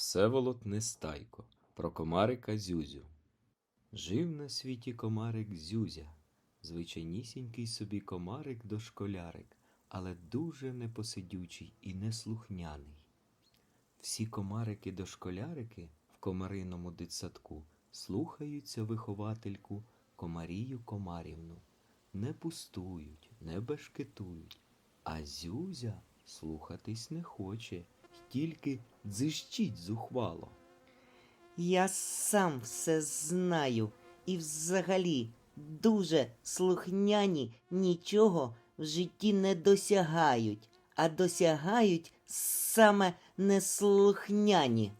Всеволод Нестайко про комарика Зюзю. Жив на світі комарик Зюзя, звичайнісінький собі комарик дошколярик, але дуже непосидючий і неслухняний. Всі комарики дошколярики в комариному дитсадку слухаються виховательку Комарію Комарівну, не пустують, не бешкетують, а Зюзя слухатись не хоче, тільки дзижчить зухвало. Я сам все знаю і взагалі дуже слухняні нічого в житті не досягають, а досягають саме неслухняні.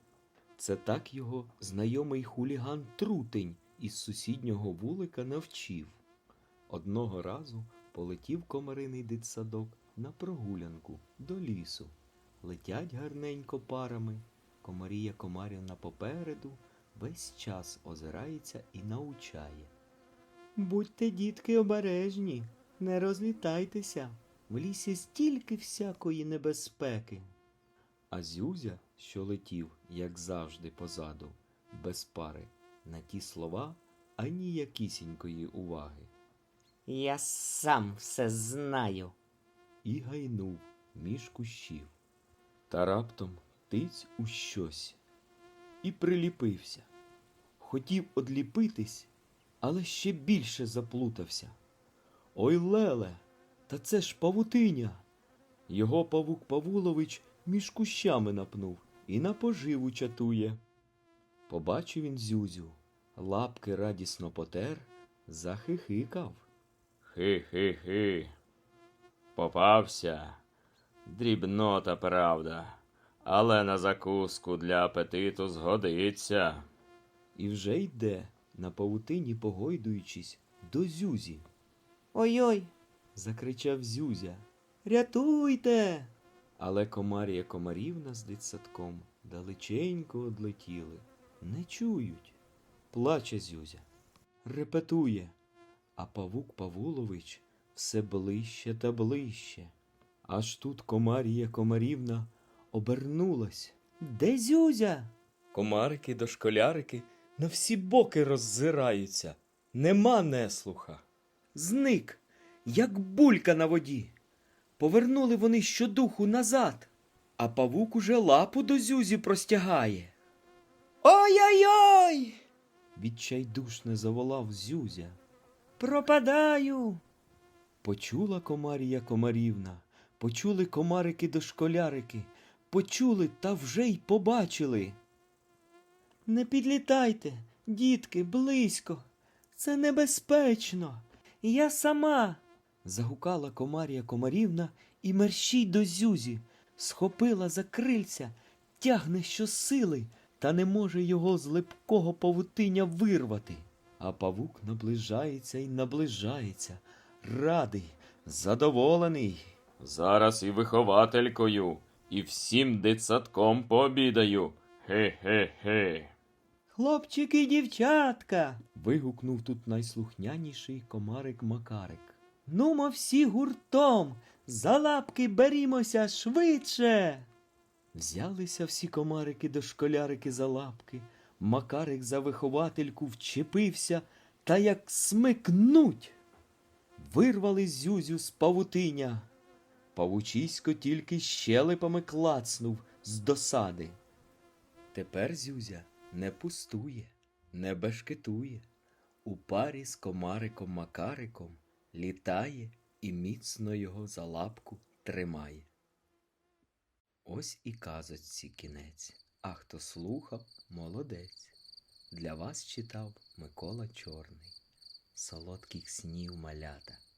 Це так його знайомий хуліган Трутень із сусіднього вулика навчив. Одного разу полетів комариний дитсадок на прогулянку до лісу. Летять гарненько парами. Комарія Комарівна попереду весь час озирається і научає. Будьте, дітки, обережні, не розлітайтеся. В лісі стільки всякої небезпеки. А Зюзя, що летів, як завжди, позаду, без пари, на ті слова аніякісінької уваги, Я сам все знаю. і гайнув між кущів. Та раптом тиць у щось і приліпився. Хотів одліпитись, але ще більше заплутався. Ой, Леле, та це ж павутиня. Його павук Павулович між кущами напнув і на поживу чатує. Побачив він Зюзю, лапки радісно потер, захихикав. Хи-хи-хи. Попався. Дрібнота, правда, але на закуску для апетиту згодиться. І вже йде, на павутині погойдуючись, до Зюзі. Ой-ой, Закричав Зюзя. Рятуйте. Але комарія комарівна з дитсадком далеченько одлетіли. Не чують. Плаче Зюзя. Репетує. А павук Павулович все ближче та ближче. Аж тут комарія комарівна обернулась. Де Зюзя? Комарики дошколярики на всі боки роззираються. Нема неслуха. Зник, як булька на воді. Повернули вони щодуху назад, а павук уже лапу до Зюзі простягає. Ой-ой-ой! Відчайдушне заволав Зюзя. Пропадаю. Почула комарія комарівна, почули комарики дошколярики, почули та вже й побачили. Не підлітайте, дітки, близько. Це небезпечно. Я сама. загукала комарія комарівна і мерщій до Зюзі, схопила за крильця, тягне щосили, та не може його з липкого павутиння вирвати. А павук наближається і наближається, радий, задоволений. Зараз і вихователькою, і всім дитсадком пообідаю. Хе-хе-хе. Хлопчики, дівчатка. вигукнув тут найслухняніший комарик Макарик. Нумо всі гуртом, за лапки берімося швидше. Взялися всі комарики дошколярики за лапки. Макарик за виховательку вчепився та як смикнуть. Вирвали зюзю з павутиня. Павучисько тільки щелепами клацнув з досади. Тепер Зюзя не пустує, не бешкетує. У парі з комариком Макариком літає і міцно його за лапку тримає. Ось і казочці кінець. А хто слухав, молодець. Для вас читав Микола Чорний. Солодких снів малята.